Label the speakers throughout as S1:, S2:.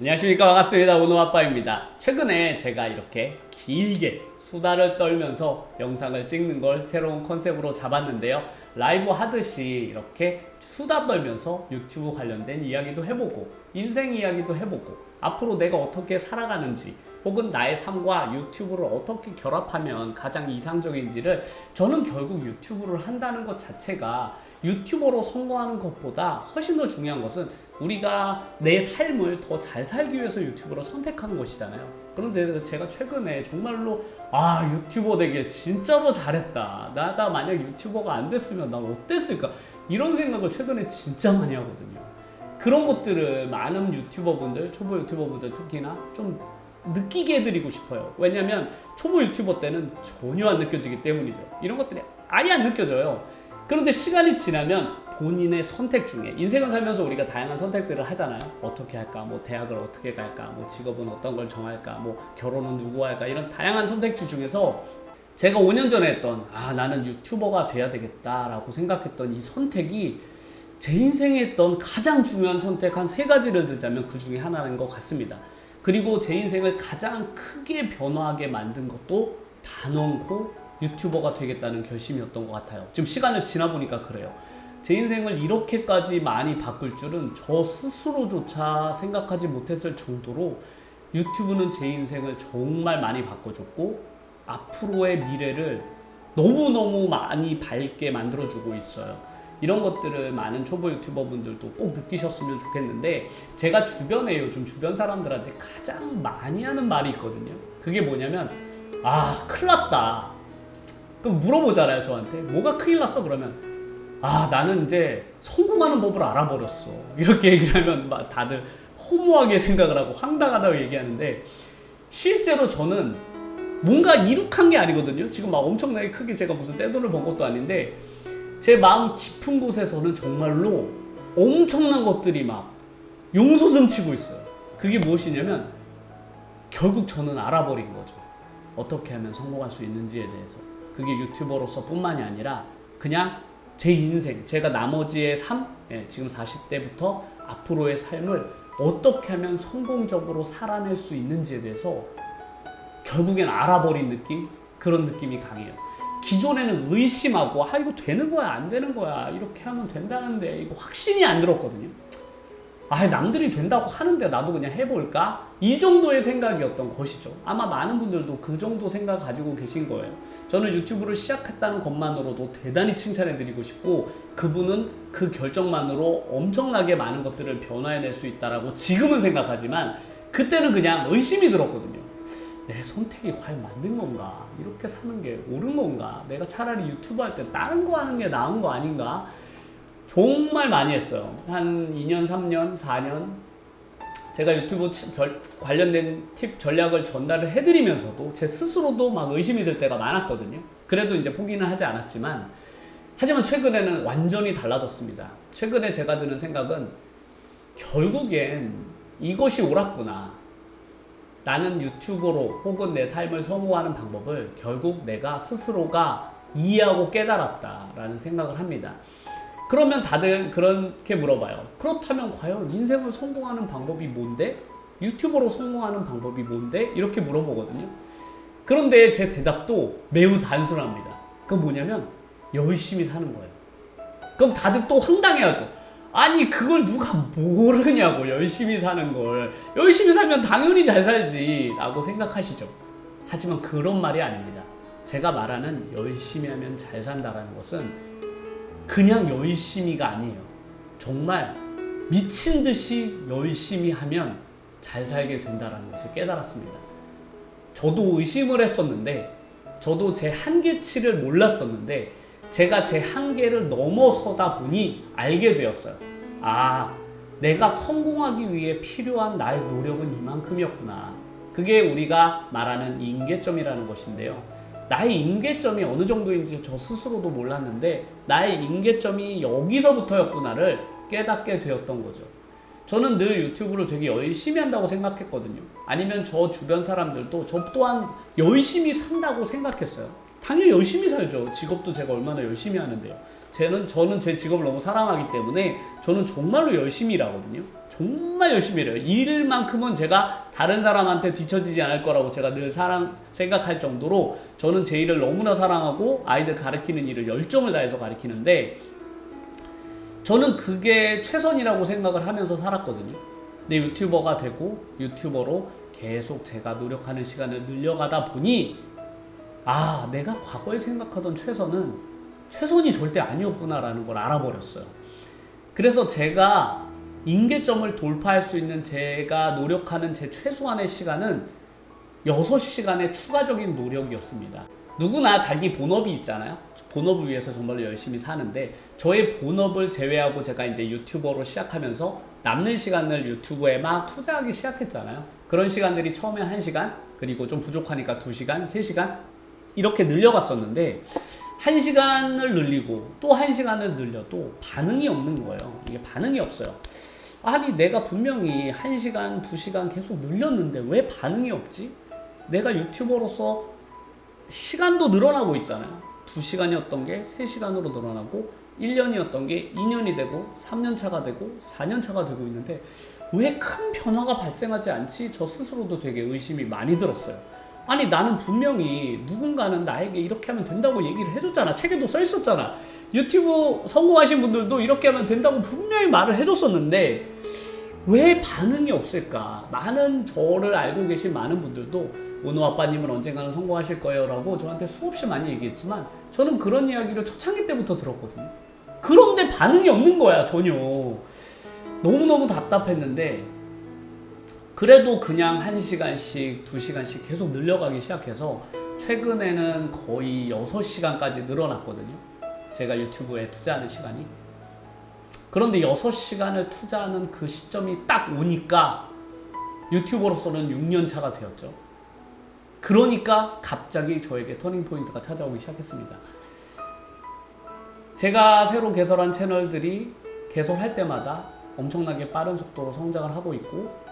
S1: 안녕하십니까. 반갑습니다. 오노 아빠입니다. 최근에 제가 이렇게 길게 수다를 떨면서 영상을 찍는 걸 새로운 컨셉으로 잡았는데요. 라이브 하듯이 이렇게 수다 떨면서 유튜브 관련된 이야기도 해보고 인생 이야기도 해보고 앞으로 내가 어떻게 살아가는지 혹은 나의 삶과 유튜브를 어떻게 결합하면 가장 이상적인지를 저는 결국 유튜브를 한다는 것 자체가 유튜버로 성공하는 것보다 훨씬 더 중요한 것은 우리가 내 삶을 더 잘 살기 위해서 유튜브를 선택한 것이잖아요. 그런데 제가 최근에 정말로 아 유튜버 되게 진짜로 잘했다. 나가 만약 유튜버가 안 됐으면 난 어땠을까? 이런 생각을 최근에 진짜 많이 하거든요. 그런 것들을 많은 유튜버분들, 초보 유튜버분들 특히나 좀 느끼게 해드리고 싶어요. 왜냐면 초보 유튜버 때는 전혀 안 느껴지기 때문이죠. 이런 것들이 아예 안 느껴져요. 그런데 시간이 지나면 본인의 선택 중에 인생을 살면서 우리가 다양한 선택들을 하잖아요. 어떻게 할까? 뭐 대학을 어떻게 갈까? 뭐 직업은 어떤 걸 정할까? 뭐 결혼은 누구 할까? 이런 다양한 선택지 중에서 제가 5년 전에 했던 아 나는 유튜버가 돼야 되겠다라고 생각했던 이 선택이 제 인생에 했던 가장 중요한 선택 한 세 가지를 들자면 그 중에 하나인 것 같습니다. 그리고 제 인생을 가장 크게 변화하게 만든 것도 단언코 유튜버가 되겠다는 결심이었던 것 같아요. 지금 시간을 지나 보니까 그래요. 제 인생을 이렇게까지 많이 바꿀 줄은 저 스스로조차 생각하지 못했을 정도로 유튜브는 제 인생을 정말 많이 바꿔줬고 앞으로의 미래를 너무너무 많이 밝게 만들어주고 있어요. 이런 것들을 많은 초보 유튜버 분들도 꼭 느끼셨으면 좋겠는데 제가 주변에 요즘 주변 사람들한테 가장 많이 하는 말이 있거든요. 그게 뭐냐면 아 큰일 났다. 그럼 물어보잖아요 저한테 뭐가 큰일 났어 그러면 아 나는 이제 성공하는 법을 알아버렸어 이렇게 얘기를 하면 막 다들 허무하게 생각을 하고 황당하다고 얘기하는데 실제로 저는 뭔가 이룩한 게 아니거든요 지금 막 엄청나게 크게 제가 무슨 떼돈을 번 것도 아닌데 제 마음 깊은 곳에서는 정말로 엄청난 것들이 막 용솟음 치고 있어요 그게 무엇이냐면 결국 저는 알아버린 거죠 어떻게 하면 성공할 수 있는지에 대해서 그게 유튜버로서 뿐만이 아니라 그냥 제 인생, 제가 나머지의 삶, 예, 지금 40대부터 앞으로의 삶을 어떻게 하면 성공적으로 살아낼 수 있는지에 대해서 결국엔 알아버린 느낌? 그런 느낌이 강해요. 기존에는 의심하고, 아, 이거 되는 거야, 안 되는 거야, 이렇게 하면 된다는데, 이거 확신이 안 들었거든요. 아, 남들이 된다고 하는데 나도 그냥 해볼까? 이 정도의 생각이었던 것이죠. 아마 많은 분들도 그 정도 생각 가지고 계신 거예요. 저는 유튜브를 시작했다는 것만으로도 대단히 칭찬해드리고 싶고, 그분은 그 결정만으로 엄청나게 많은 것들을 변화해낼 수 있다라고 지금은 생각하지만, 그때는 그냥 의심이 들었거든요. 내 선택이 과연 맞는 건가? 이렇게 사는 게 옳은 건가? 내가 차라리 유튜브 할 때 다른 거 하는 게 나은 거 아닌가? 정말 많이 했어요. 한 2년, 3년, 4년. 제가 유튜브 치- 결- 관련된 팁 전략을 전달을 해드리면서도 제 스스로도 막 의심이 들 때가 많았거든요. 그래도 이제 포기는 하지 않았지만, 하지만 최근에는 완전히 달라졌습니다. 최근에 제가 드는 생각은 결국엔 이것이 옳았구나. 나는 유튜버로 혹은 내 삶을 성공하는 방법을 결국 내가 스스로가 이해하고 깨달았다라는 생각을 합니다. 그러면 다들 그렇게 물어봐요. 그렇다면 과연 인생을 성공하는 방법이 뭔데? 유튜버로 성공하는 방법이 뭔데? 이렇게 물어보거든요. 그런데 제 대답도 매우 단순합니다. 그건 뭐냐면 열심히 사는 거예요. 그럼 다들 또 황당해하죠. 아니 그걸 누가 모르냐고 열심히 사는 걸 열심히 살면 당연히 잘 살지 라고 생각하시죠. 하지만 그런 말이 아닙니다. 제가 말하는 열심히 하면 잘 산다라는 것은 그냥 열심히가 아니에요. 정말 미친 듯이 열심히 하면 잘 살게 된다라는 것을 깨달았습니다. 저도 의심을 했었는데, 저도 제 한계치를 몰랐었는데, 제가 제 한계를 넘어서다 보니 알게 되었어요. 아, 내가 성공하기 위해 필요한 나의 노력은 이만큼이었구나. 그게 우리가 말하는 임계점이라는 것인데요. 나의 임계점이 어느 정도인지 저 스스로도 몰랐는데 나의 임계점이 여기서부터였구나를 깨닫게 되었던 거죠. 저는 늘 유튜브를 되게 열심히 한다고 생각했거든요. 아니면 저 주변 사람들도 저 또한 열심히 산다고 생각했어요. 당연히 열심히 살죠. 직업도 제가 얼마나 열심히 하는데요. 저는 저는 제 직업을 너무 사랑하기 때문에 저는 정말로 열심히 일하거든요. 정말 열심히 일해요. 일만큼은 제가 다른 사람한테 뒤처지지 않을 거라고 제가 늘 사랑 생각할 정도로 저는 제 일을 너무나 사랑하고 아이들 가르치는 일을 열정을 다해서 가르치는데 저는 그게 최선이라고 생각을 하면서 살았거든요. 근데 유튜버가 되고 유튜버로 계속 제가 노력하는 시간을 늘려가다 보니 아, 내가 과거에 생각하던 최선은 최선이 절대 아니었구나라는 걸 알아버렸어요. 그래서 제가 임계점을 돌파할 수 있는 제가 노력하는 제 최소한의 시간은 6시간의 추가적인 노력이었습니다. 누구나 자기 본업이 있잖아요. 본업을 위해서 정말로 열심히 사는데 저의 본업을 제외하고 제가 이제 유튜버로 시작하면서 남는 시간을 유튜브에 막 투자하기 시작했잖아요. 그런 시간들이 처음에 1시간, 그리고 좀 부족하니까 2시간, 3시간 이렇게 늘려갔었는데 1시간을 늘리고 또 1시간을 늘려도 반응이 없는 거예요. 이게 반응이 없어요. 아니 내가 분명히 1시간, 2시간 계속 늘렸는데 왜 반응이 없지? 내가 유튜버로서 시간도 늘어나고 있잖아요. 2시간이었던 게 3시간으로 늘어나고 1년이었던 게 2년이 되고 3년 차가 되고 4년 차가 되고 있는데 왜 큰 변화가 발생하지 않지? 저 스스로도 되게 의심이 많이 들었어요. 아니 나는 분명히 누군가는 나에게 이렇게 하면 된다고 얘기를 해줬잖아. 책에도 써 있었잖아. 유튜브 성공하신 분들도 이렇게 하면 된다고 분명히 말을 해줬었는데 왜 반응이 없을까? 많은 저를 알고 계신 많은 분들도 은호 아빠님은 언젠가는 성공하실 거예요 라고 저한테 수없이 많이 얘기했지만 저는 그런 이야기를 초창기 때부터 들었거든요. 그런데 반응이 없는 거야 전혀. 너무너무 답답했는데 그래도 그냥 1시간씩, 2시간씩 계속 늘려가기 시작해서 최근에는 거의 6시간까지 늘어났거든요. 제가 유튜브에 투자하는 시간이. 그런데 6시간을 투자하는 그 시점이 딱 오니까 유튜버로서는 6년 차가 되었죠. 그러니까 갑자기 저에게 터닝 포인트가 찾아오기 시작했습니다. 제가 새로 개설한 채널들이 개설할 때마다 엄청나게 빠른 속도로 성장을 하고 있고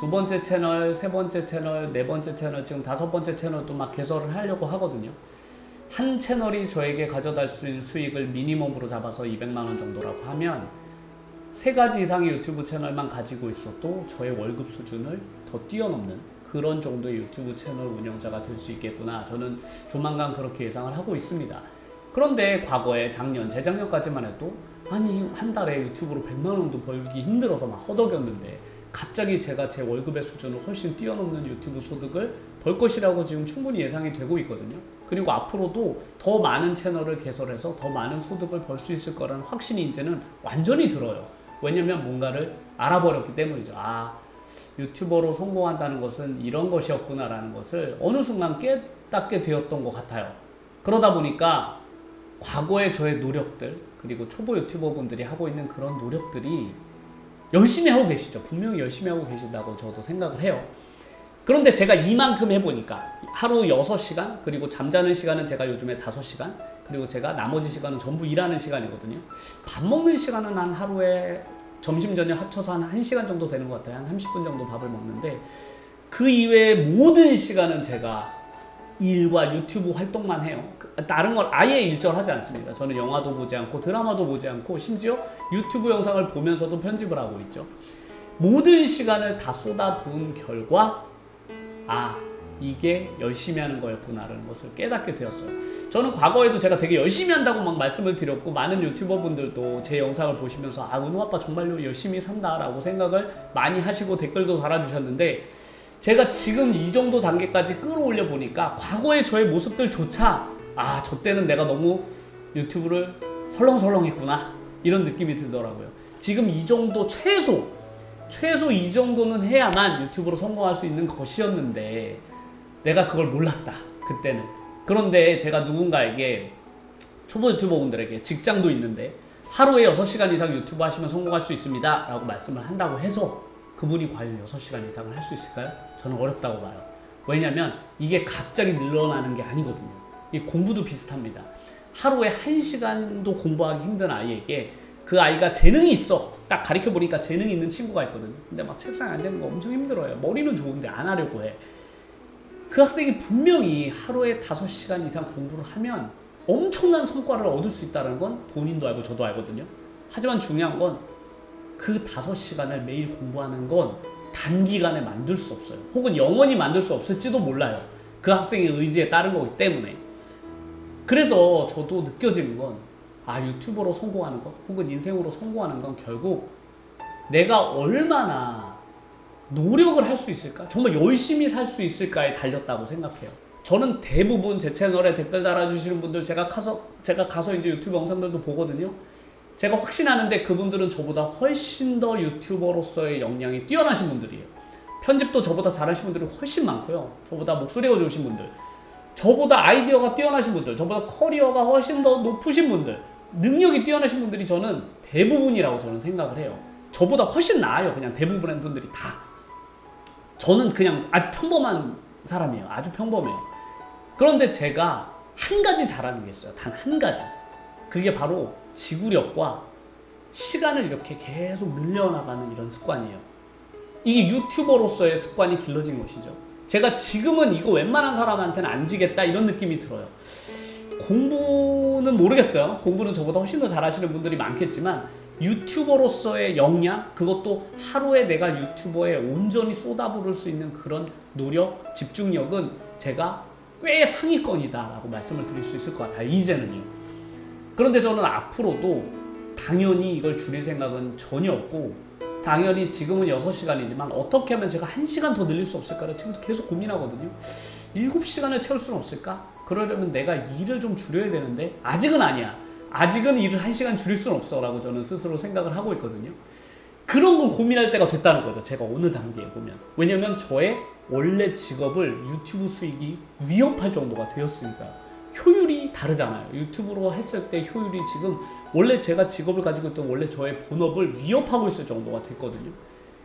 S1: 두 번째 채널, 세 번째 채널, 네 번째 채널, 지금 다섯 번째 채널도 막 개설을 하려고 하거든요. 한 채널이 저에게 가져다 수 있는 수익을 미니멈으로 잡아서 200만 원 정도라고 하면 세 가지 이상의 유튜브 채널만 가지고 있어도 저의 월급 수준을 더 뛰어넘는 그런 정도의 유튜브 채널 운영자가 될 수 있겠구나. 저는 조만간 그렇게 예상을 하고 있습니다. 그런데 과거에 작년, 재작년까지만 해도 아니 한 달에 유튜브로 100만 원도 벌기 힘들어서 막 허덕였는데 갑자기 제가 제 월급의 수준을 훨씬 뛰어넘는 유튜브 소득을 벌 것이라고 지금 충분히 예상이 되고 있거든요. 그리고 앞으로도 더 많은 채널을 개설해서 더 많은 소득을 벌 수 있을 거라는 확신이 이제는 완전히 들어요. 왜냐면 뭔가를 알아버렸기 때문이죠. 아, 유튜버로 성공한다는 것은 이런 것이었구나라는 것을 어느 순간 깨닫게 되었던 것 같아요. 그러다 보니까 과거의 저의 노력들, 그리고 초보 유튜버 분들이 하고 있는 그런 노력들이 열심히 하고 계시죠. 분명히 열심히 하고 계신다고 저도 생각을 해요. 그런데 제가 이만큼 해보니까 하루 6시간, 그리고 잠자는 시간은 제가 요즘에 5시간, 그리고 제가 나머지 시간은 전부 일하는 시간이거든요. 밥 먹는 시간은 한 하루에 점심, 저녁 합쳐서 한 1시간 정도 되는 것 같아요. 한 30분 정도 밥을 먹는데 그 이외의 모든 시간은 제가 일과 유튜브 활동만 해요. 그- 다른 걸 아예 일절하지 않습니다. 저는 영화도 보지 않고 드라마도 보지 않고 심지어 유튜브 영상을 보면서도 편집을 하고 있죠. 모든 시간을 다 쏟아부은 결과 아 이게 열심히 하는 거였구나라는 것을 깨닫게 되었어요. 저는 과거에도 제가 되게 열심히 한다고 막 말씀을 드렸고 많은 유튜버 분들도 제 영상을 보시면서 아 은호 아빠 정말로 열심히 산다라고 생각을 많이 하시고 댓글도 달아주셨는데 제가 지금 이 정도 단계까지 끌어올려 보니까 과거의 저의 모습들조차 아, 저 때는 내가 너무 유튜브를 설렁설렁했구나. 이런 느낌이 들더라고요. 지금 이 정도 최소, 최소 이 정도는 해야만 유튜브로 성공할 수 있는 것이었는데 내가 그걸 몰랐다. 그때는. 그런데 제가 누군가에게 초보 유튜버 분들에게 직장도 있는데 하루에 6시간 이상 유튜브 하시면 성공할 수 있습니다. 라고 말씀을 한다고 해서 그분이 과연 6시간 이상을 할 수 있을까요? 저는 어렵다고 봐요. 왜냐면 이게 갑자기 늘어나는 게 아니거든요. 이 공부도 비슷합니다. 하루에 1시간도 공부하기 힘든 아이에게 그 아이가 재능이 있어. 딱 가르쳐 보니까 재능이 있는 친구가 있거든요. 근데 막 책상에 앉는 거 엄청 힘들어요. 머리는 좋은데 안 하려고 해. 그 학생이 분명히 하루에 5시간 이상 공부를 하면 엄청난 성과를 얻을 수 있다는 건 본인도 알고 저도 알거든요. 하지만 중요한 건 그 5시간을 매일 공부하는 건 단기간에 만들 수 없어요. 혹은 영원히 만들 수 없을지도 몰라요. 그 학생의 의지에 따른 거기 때문에. 그래서 저도 느껴지는 건, 아, 유튜버로 성공하는 것, 혹은 인생으로 성공하는 건 결국 내가 얼마나 노력을 할 수 있을까? 정말 열심히 살 수 있을까에 달렸다고 생각해요. 저는 대부분 제 채널에 댓글 달아주시는 분들 제가 가서 제가 가서 이제 유튜브 영상들도 보거든요. 제가 확신하는데 그분들은 저보다 훨씬 더 유튜버로서의 역량이 뛰어나신 분들이에요. 편집도 저보다 잘하신 분들이 훨씬 많고요. 저보다 목소리가 좋으신 분들, 저보다 아이디어가 뛰어나신 분들, 저보다 커리어가 훨씬 더 높으신 분들, 능력이 뛰어나신 분들이 저는 대부분이라고 저는 생각을 해요. 저보다 훨씬 나아요. 그냥 대부분의 분들이 다. 저는 그냥 아주 평범한 사람이에요. 아주 평범해요. 그런데 제가 한 가지 잘하는 게 있어요. 단 한 가지. 그게 바로 지구력과 시간을 이렇게 계속 늘려나가는 이런 습관이에요. 이게 유튜버로서의 습관이 길러진 것이죠. 제가 지금은 이거 웬만한 사람한테는 안 지겠다 이런 느낌이 들어요. 공부는 모르겠어요. 공부는 저보다 훨씬 더 잘하시는 분들이 많겠지만 유튜버로서의 역량 그것도 하루에 내가 유튜버에 온전히 쏟아부을 수 있는 그런 노력 집중력은 제가 꽤 상위권이다라고 말씀을 드릴 수 있을 것 같아요. 이제는요. 그런데 저는 앞으로도 당연히 이걸 줄일 생각은 전혀 없고 당연히 지금은 6시간이지만 어떻게 하면 제가 1시간 더 늘릴 수 없을까를 지금도 계속 고민하거든요. 7시간을 채울 수는 없을까? 그러려면 내가 일을 좀 줄여야 되는데 아직은 아니야. 아직은 일을 1시간 줄일 수는 없어 라고 저는 스스로 생각을 하고 있거든요. 그런 건 고민할 때가 됐다는 거죠. 제가 어느 단계에 보면. 왜냐면 저의 원래 직업을 유튜브 수익이 위협할 정도가 되었으니까. 다르잖아요. 유튜브로 했을 때 효율이 지금 원래 제가 직업을 가지고 있던 원래 저의 본업을 위협하고 있을 정도가 됐거든요.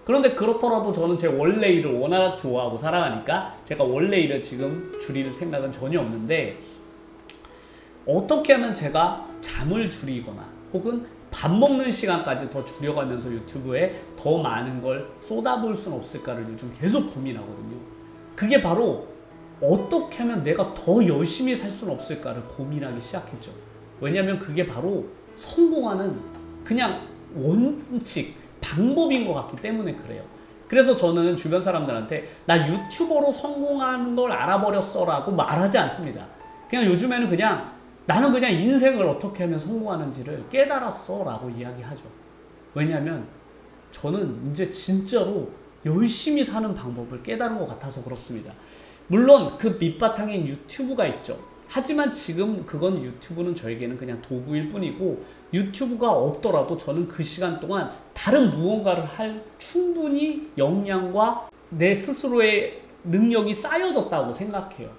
S1: 그런데 그렇더라도 저는 제 원래 일을 워낙 좋아하고 사랑하니까 제가 원래 일을 지금 줄일 생각은 전혀 없는데 어떻게 하면 제가 잠을 줄이거나 혹은 밥 먹는 시간까지 더 줄여가면서 유튜브에 더 많은 걸 쏟아부을 수는 없을까를 요즘 계속 고민하거든요. 그게 바로 어떻게 하면 내가 더 열심히 살 수는 없을까를 고민하기 시작했죠. 왜냐하면 그게 바로 성공하는 그냥 원칙, 방법인 것 같기 때문에 그래요. 그래서 저는 주변 사람들한테 나 유튜버로 성공하는 걸 알아버렸어라고 말하지 않습니다. 그냥 요즘에는 그냥 나는 그냥 인생을 어떻게 하면 성공하는지를 깨달았어라고 이야기하죠. 왜냐하면 저는 이제 진짜로 열심히 사는 방법을 깨달은 것 같아서 그렇습니다. 물론 그 밑바탕엔 유튜브가 있죠. 하지만 지금 그건 유튜브는 저에게는 그냥 도구일 뿐이고 유튜브가 없더라도 저는 그 시간 동안 다른 무언가를 할 충분히 역량과 내 스스로의 능력이 쌓여졌다고 생각해요.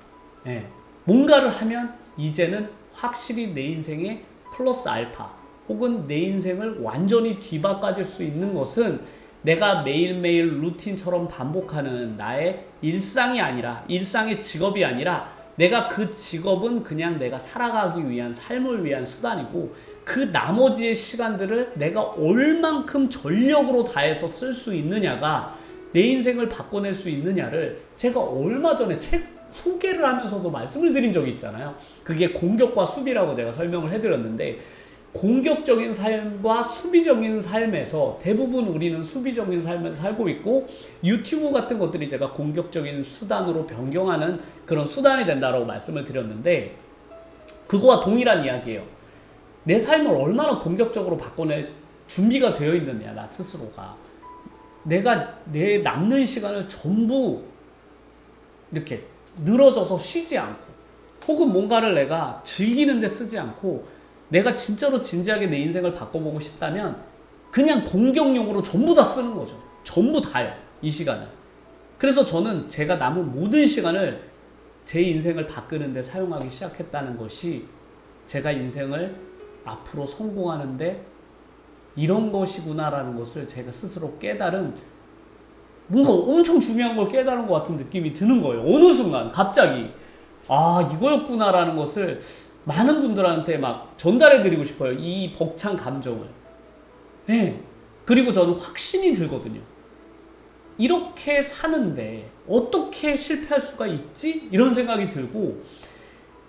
S1: 예. 뭔가를 하면 이제는 확실히 내 인생에 플러스 알파 혹은 내 인생을 완전히 뒤바꿔줄 수 있는 것은 내가 매일매일 루틴처럼 반복하는 나의 일상이 아니라 일상의 직업이 아니라 내가 그 직업은 그냥 내가 살아가기 위한 삶을 위한 수단이고 그 나머지의 시간들을 내가 얼만큼 전력으로 다해서 쓸 수 있느냐가 내 인생을 바꿔낼 수 있느냐를 제가 얼마 전에 책 소개를 하면서도 말씀을 드린 적이 있잖아요. 그게 공격과 수비라고 제가 설명을 해드렸는데 공격적인 삶과 수비적인 삶에서 대부분 우리는 수비적인 삶을 살고 있고 유튜브 같은 것들이 제가 공격적인 수단으로 변경하는 그런 수단이 된다라고 말씀을 드렸는데 그거와 동일한 이야기예요. 내 삶을 얼마나 공격적으로 바꿔낼 준비가 되어 있느냐 나 스스로가 내가 내 남는 시간을 전부 이렇게 늘어져서 쉬지 않고 혹은 뭔가를 내가 즐기는 데 쓰지 않고 내가 진짜로 진지하게 내 인생을 바꿔보고 싶다면 그냥 공격용으로 전부 다 쓰는 거죠. 전부 다요. 이 시간을. 그래서 저는 제가 남은 모든 시간을 제 인생을 바꾸는데 사용하기 시작했다는 것이 제가 인생을 앞으로 성공하는데 이런 것이구나라는 것을 제가 스스로 깨달은 뭔가 엄청 중요한 걸 깨달은 것 같은 느낌이 드는 거예요. 어느 순간 갑자기 아 이거였구나라는 것을 많은 분들한테 막 전달해 드리고 싶어요. 이 벅찬 감정을. 네. 그리고 저는 확신이 들거든요. 이렇게 사는데 어떻게 실패할 수가 있지? 이런 생각이 들고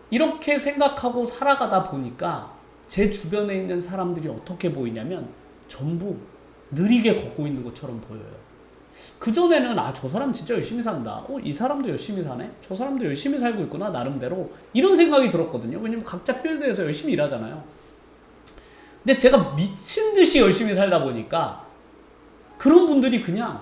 S1: 이렇게 생각하고 살아가다 보니까 제 주변에 있는 사람들이 어떻게 보이냐면 전부 느리게 걷고 있는 것처럼 보여요. 그 전에는 아 저 사람 진짜 열심히 산다. 어 이 사람도 열심히 사네. 저 사람도 열심히 살고 있구나 나름대로 이런 생각이 들었거든요. 왜냐면 각자 필드에서 열심히 일하잖아요. 근데 제가 미친 듯이 열심히 살다 보니까 그런 분들이 그냥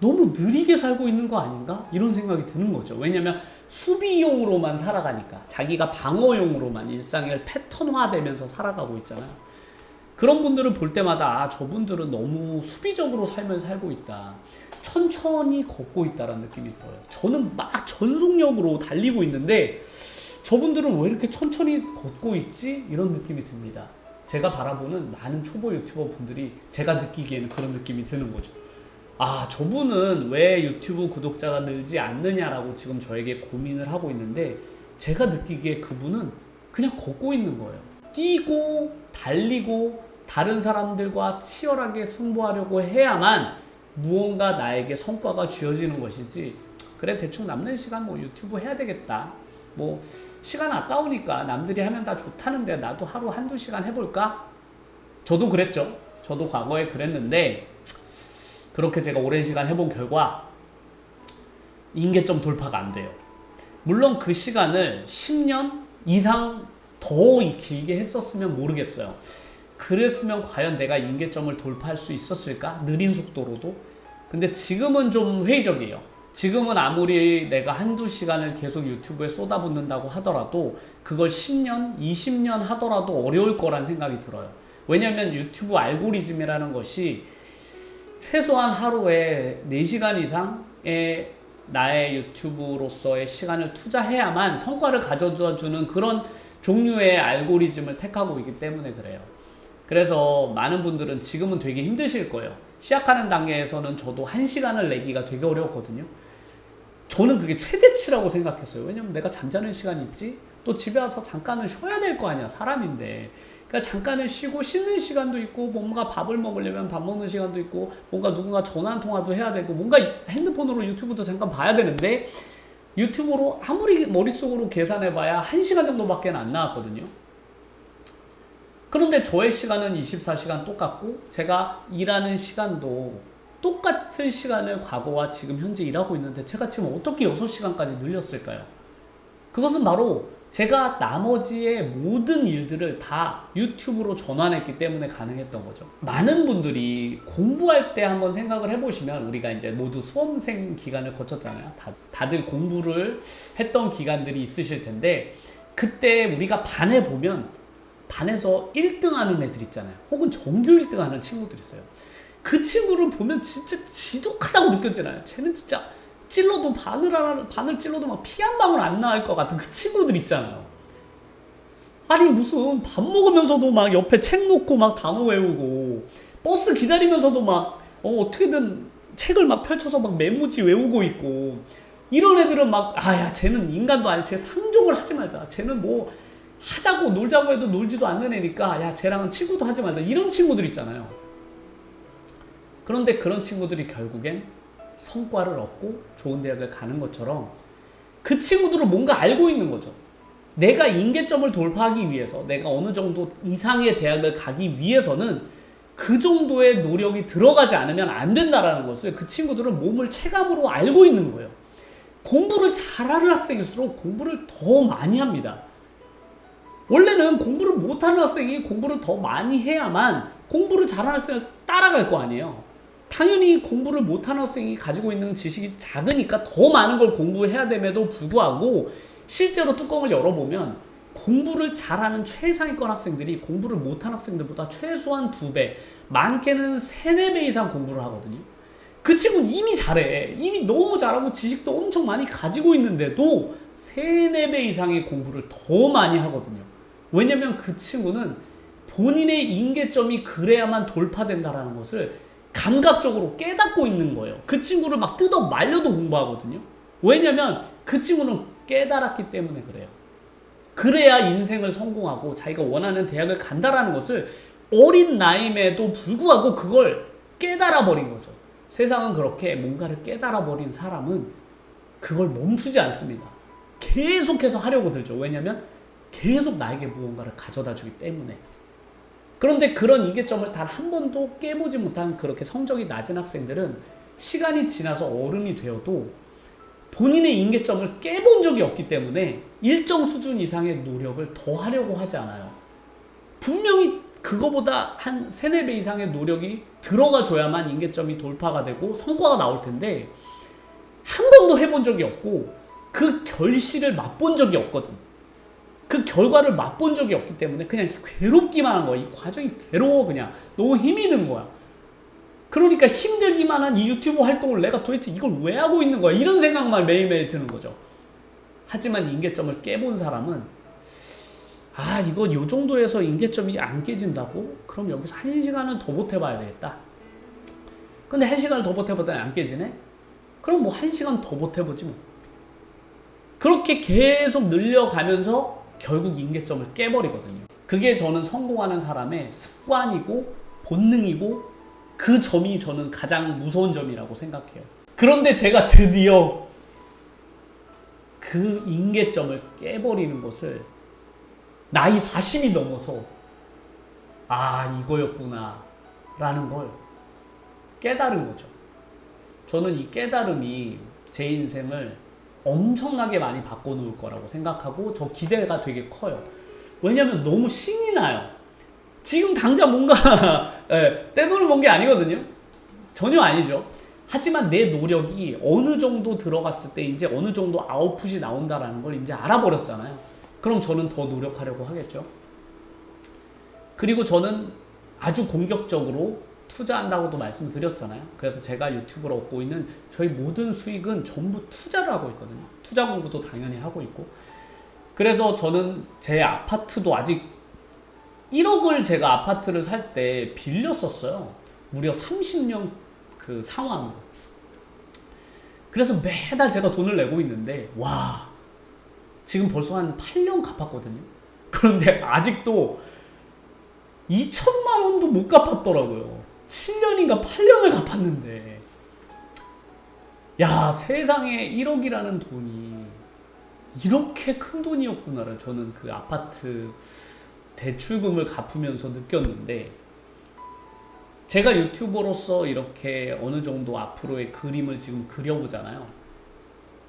S1: 너무 느리게 살고 있는 거 아닌가? 이런 생각이 드는 거죠. 왜냐면 수비용으로만 살아가니까 자기가 방어용으로만 일상을 패턴화되면서 살아가고 있잖아요. 그런 분들을 볼 때마다 아, 저분들은 너무 수비적으로 살면서 살고 있다. 천천히 걷고 있다라는 느낌이 들어요. 저는 막 전속력으로 달리고 있는데 저분들은 왜 이렇게 천천히 걷고 있지? 이런 느낌이 듭니다. 제가 바라보는 많은 초보 유튜버 분들이 제가 느끼기에는 그런 느낌이 드는 거죠. 아, 저분은 왜 유튜브 구독자가 늘지 않느냐라고 지금 저에게 고민을 하고 있는데 제가 느끼기에 그분은 그냥 걷고 있는 거예요. 뛰고 달리고 다른 사람들과 치열하게 승부하려고 해야만 무언가 나에게 성과가 쥐어지는 것이지. 그래 대충 남는 시간 뭐 유튜브 해야 되겠다. 뭐 시간 아까우니까 남들이 하면 다 좋다는데 나도 하루 한두 시간 해볼까? 저도 그랬죠. 저도 과거에 그랬는데 그렇게 제가 오랜 시간 해본 결과 인계점 돌파가 안 돼요. 물론 그 시간을 10년 이상 더 길게 했었으면 모르겠어요. 그랬으면 과연 내가 인계점을 돌파할 수 있었을까? 느린 속도로도. 근데 지금은 좀 회의적이에요. 지금은 아무리 내가 한두 시간을 계속 유튜브에 쏟아붓는다고 하더라도 그걸 10년, 20년 하더라도 어려울 거란 생각이 들어요. 왜냐면 유튜브 알고리즘이라는 것이 최소한 하루에 4시간 이상의 나의 유튜브로서의 시간을 투자해야만 성과를 가져다 주는 그런 종류의 알고리즘을 택하고 있기 때문에 그래요. 그래서 많은 분들은 지금은 되게 힘드실 거예요. 시작하는 단계에서는 저도 한 시간을 내기가 되게 어려웠거든요. 저는 그게 최대치라고 생각했어요. 왜냐면 내가 잠자는 시간이 있지? 또 집에 와서 잠깐은 쉬어야 될 거 아니야. 사람인데. 그러니까 잠깐은 쉬고 씻는 시간도 있고 뭔가 밥을 먹으려면 밥 먹는 시간도 있고 뭔가 누군가 전화 한 통화도 해야 되고 뭔가 핸드폰으로 유튜브도 잠깐 봐야 되는데 유튜브로 아무리 머릿속으로 계산해봐야 1시간 정도밖에 안 나왔거든요. 그런데 저의 시간은 24시간 똑같고 제가 일하는 시간도 똑같은 시간을 과거와 지금 현재 일하고 있는데 제가 지금 어떻게 6시간까지 늘렸을까요? 그것은 바로 제가 나머지의 모든 일들을 다 유튜브로 전환했기 때문에 가능했던 거죠. 많은 분들이 공부할 때 한번 생각을 해보시면 우리가 이제 모두 수험생 기간을 거쳤잖아요. 다, 다들 공부를 했던 기간들이 있으실 텐데 그때 우리가 반에 보면 반에서 1등 하는 애들 있잖아요. 혹은 전교 1등 하는 친구들 있어요. 그 친구를 보면 진짜 지독하다고 느껴지나요? 쟤는 진짜 찔러도 바늘 하나 바늘 찔러도 막 피 한 방울 안 나올 것 같은 그 친구들 있잖아요. 아니 무슨 밥 먹으면서도 막 옆에 책 놓고 막 단어 외우고 버스 기다리면서도 막 어, 어떻게든 책을 막 펼쳐서 막 메모지 외우고 있고 이런 애들은 막 아 야 쟤는 인간도 아니 쟤 상종을 하지 말자 쟤는 뭐 하자고 놀자고 해도 놀지도 않는 애니까 야 쟤랑은 친구도 하지 말자 이런 친구들 있잖아요. 그런데 그런 친구들이 결국엔 성과를 얻고 좋은 대학을 가는 것처럼 그 친구들은 뭔가 알고 있는 거죠. 내가 인계점을 돌파하기 위해서 내가 어느 정도 이상의 대학을 가기 위해서는 그 정도의 노력이 들어가지 않으면 안 된다라는 것을 그 친구들은 몸을 체감으로 알고 있는 거예요. 공부를 잘하는 학생일수록 공부를 더 많이 합니다. 원래는 공부를 못하는 학생이 공부를 더 많이 해야만 공부를 잘하는 학생을 따라갈 거 아니에요. 당연히 공부를 못하는 학생이 가지고 있는 지식이 작으니까 더 많은 걸 공부해야 됨에도 불구하고 실제로 뚜껑을 열어보면 공부를 잘하는 최상위권 학생들이 공부를 못한 학생들보다 최소한 두 배, 많게는 세네 배 이상 공부를 하거든요. 그 친구는 이미 잘해. 이미 너무 잘하고 지식도 엄청 많이 가지고 있는데도 세네 배 이상의 공부를 더 많이 하거든요. 왜냐면 그 친구는 본인의 인계점이 그래야만 돌파된다라는 것을 감각적으로 깨닫고 있는 거예요. 그 친구를 막 뜯어 말려도 공부하거든요. 왜냐면 그 친구는 깨달았기 때문에 그래요. 그래야 인생을 성공하고 자기가 원하는 대학을 간다라는 것을 어린 나이임에도 불구하고 그걸 깨달아 버린 거죠. 세상은 그렇게 뭔가를 깨달아 버린 사람은 그걸 멈추지 않습니다. 계속해서 하려고 들죠. 왜냐하면 계속 나에게 무언가를 가져다 주기 때문에. 그런데 그런 인계점을 단 한 번도 깨보지 못한 그렇게 성적이 낮은 학생들은 시간이 지나서 어른이 되어도 본인의 인계점을 깨본 적이 없기 때문에 일정 수준 이상의 노력을 더 하려고 하지 않아요. 분명히 그거보다 한 세네 배 이상의 노력이 들어가 줘야만 인계점이 돌파가 되고 성과가 나올 텐데 한 번도 해본 적이 없고 그 결실을 맛본 적이 없거든. 그 결과를 맛본 적이 없기 때문에 그냥 괴롭기만 한 거야. 이 과정이 괴로워 그냥 너무 힘이 든 거야. 그러니까 힘들기만 한 이 유튜브 활동을 내가 도대체 이걸 왜 하고 있는 거야? 이런 생각만 매일매일 드는 거죠. 하지만 인계점을 깨본 사람은 아 이거 요 정도에서 인계점이 안 깨진다고? 그럼 여기서 한 시간은 더 보태봐야 되겠다. 근데 한 시간을 더 보태보더니 안 깨지네? 그럼 뭐 한 시간 더 보태보지 뭐. 그렇게 계속 늘려가면서 결국 인계점을 깨버리거든요. 그게 저는 성공하는 사람의 습관이고 본능이고 그 점이 저는 가장 무서운 점이라고 생각해요. 그런데 제가 드디어 그 인계점을 깨버리는 것을 나이 40이 넘어서 아 이거였구나 라는 걸 깨달은 거죠. 저는 이 깨달음이 제 인생을 엄청나게 많이 바꿔놓을 거라고 생각하고 저 기대가 되게 커요. 왜냐면 너무 신이 나요. 지금 당장 뭔가 예, 떼돈을 번 게 아니거든요. 전혀 아니죠. 하지만 내 노력이 어느 정도 들어갔을 때 이제 어느 정도 아웃풋이 나온다라는 걸 이제 알아버렸잖아요. 그럼 저는 더 노력하려고 하겠죠. 그리고 저는 아주 공격적으로 투자한다고도 말씀드렸잖아요. 그래서 제가 유튜브로 얻고 있는 저희 모든 수익은 전부 투자를 하고 있거든요. 투자 공부도 당연히 하고 있고. 그래서 저는 제 아파트도 아직 1억을 제가 아파트를 살 때 빌렸었어요. 무려 30년 그 상환으로. 그래서 매달 제가 돈을 내고 있는데, 와, 지금 벌써 한 8년 갚았거든요. 그런데 아직도 2천만 원도 못 갚았더라고요. 7년인가 8년을 갚았는데. 야, 세상에 1억이라는 돈이 이렇게 큰 돈이었구나를 저는 그 아파트 대출금을 갚으면서 느꼈는데 제가 유튜버로서 이렇게 어느 정도 앞으로의 그림을 지금 그려보잖아요.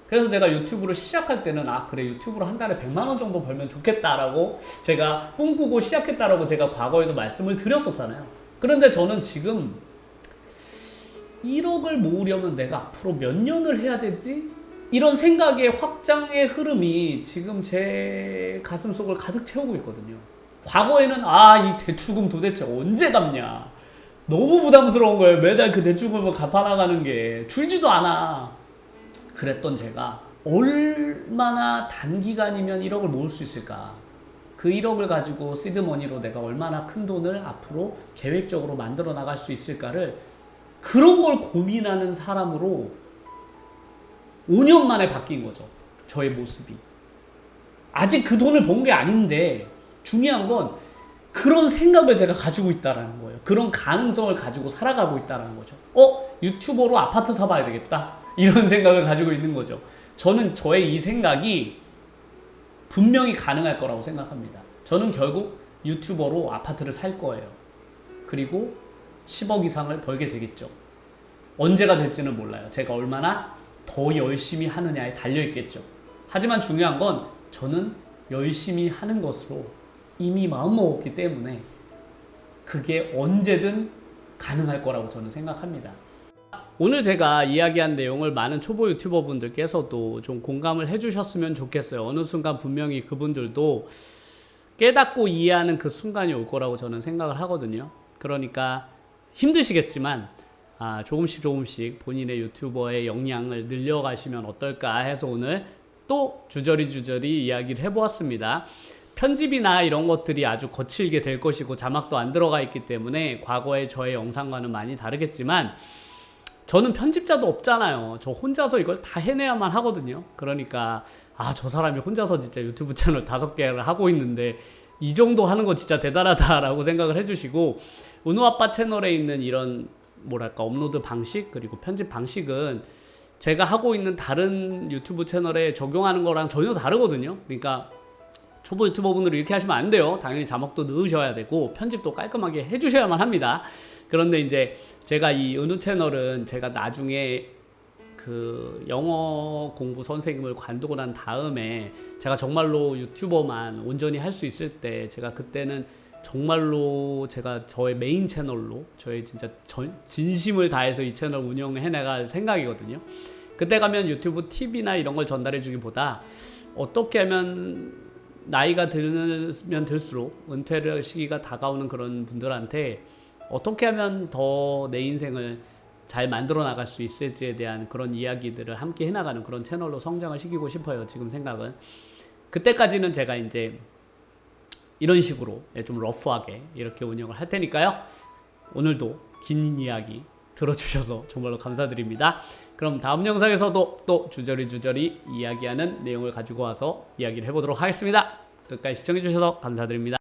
S1: 그래서 제가 유튜브를 시작할 때는 아 그래 유튜브로 한 달에 100만 원 정도 벌면 좋겠다라고 제가 꿈꾸고 시작했다라고 제가 과거에도 말씀을 드렸었잖아요. 그런데 저는 지금 1억을 모으려면 내가 앞으로 몇 년을 해야 되지? 이런 생각의 확장의 흐름이 지금 제 가슴 속을 가득 채우고 있거든요. 과거에는 아 이 대출금 도대체 언제 갚냐? 너무 부담스러운 거예요. 매달 그 대출금을 갚아나가는 게. 줄지도 않아. 그랬던 제가 얼마나 단기간이면 1억을 모을 수 있을까 그 1억을 가지고 시드머니로 내가 얼마나 큰 돈을 앞으로 계획적으로 만들어 나갈 수 있을까를 그런 걸 고민하는 사람으로 5년 만에 바뀐 거죠 저의 모습이 아직 그 돈을 번 게 아닌데 중요한 건 그런 생각을 제가 가지고 있다라는 거예요. 그런 가능성을 가지고 살아가고 있다라는 거죠. 어? 유튜버로 아파트 사봐야 되겠다. 이런 생각을 가지고 있는 거죠. 저는 저의 이 생각이 분명히 가능할 거라고 생각합니다. 저는 결국 유튜버로 아파트를 살 거예요. 그리고 10억 이상을 벌게 되겠죠. 언제가 될지는 몰라요. 제가 얼마나 더 열심히 하느냐에 달려 있겠죠. 하지만 중요한 건 저는 열심히 하는 것으로 이미 마음먹었기 때문에 그게 언제든 가능할 거라고 저는 생각합니다. 오늘 제가 이야기한 내용을 많은 초보 유튜버 분들께서도 좀 공감을 해주셨으면 좋겠어요. 어느 순간 분명히 그분들도 깨닫고 이해하는 그 순간이 올 거라고 저는 생각을 하거든요. 그러니까 힘드시겠지만 아, 조금씩 조금씩 본인의 유튜버의 역량을 늘려가시면 어떨까 해서 오늘 또 주저리 주저리 이야기를 해보았습니다. 편집이나 이런 것들이 아주 거칠게 될 것이고 자막도 안 들어가 있기 때문에 과거의 저의 영상과는 많이 다르겠지만 저는 편집자도 없잖아요. 저 혼자서 이걸 다 해내야만 하거든요. 그러니까 아 저 사람이 혼자서 진짜 유튜브 채널 다섯 개를 하고 있는데 이 정도 하는 거 진짜 대단하다라고 생각을 해주시고 은우 아빠 채널에 있는 이런 뭐랄까 업로드 방식 그리고 편집 방식은 제가 하고 있는 다른 유튜브 채널에 적용하는 거랑 전혀 다르거든요. 그러니까 초보 유튜버분들이 이렇게 하시면 안 돼요. 당연히 자막도 넣으셔야 되고 편집도 깔끔하게 해주셔야만 합니다. 그런데 이제 제가 이 은우 채널은 제가 나중에 그 영어 공부 선생님을 관두고 난 다음에 제가 정말로 유튜버만 온전히 할 수 있을 때 제가 그때는 정말로 제가 저의 메인 채널로 저의 진짜 전, 진심을 다해서 이 채널 운영해 나갈 생각이거든요. 그때 가면 유튜브 팁이나 이런 걸 전달해 주기보다 어떻게 하면 나이가 들면 들수록 은퇴를 시기가 다가오는 그런 분들한테 어떻게 하면 더 내 인생을 잘 만들어 나갈 수 있을지에 대한 그런 이야기들을 함께 해나가는 그런 채널로 성장을 시키고 싶어요. 지금 생각은 그때까지는 제가 이제 이런 식으로 예, 좀 러프하게 이렇게 운영을 할 테니까요. 오늘도 긴 이야기 들어주셔서 정말로 감사드립니다. 그럼 다음 영상에서도 또 주저리 주저리 이야기하는 내용을 가지고 와서 이야기를 해보도록 하겠습니다. 끝까지 시청해주셔서 감사드립니다.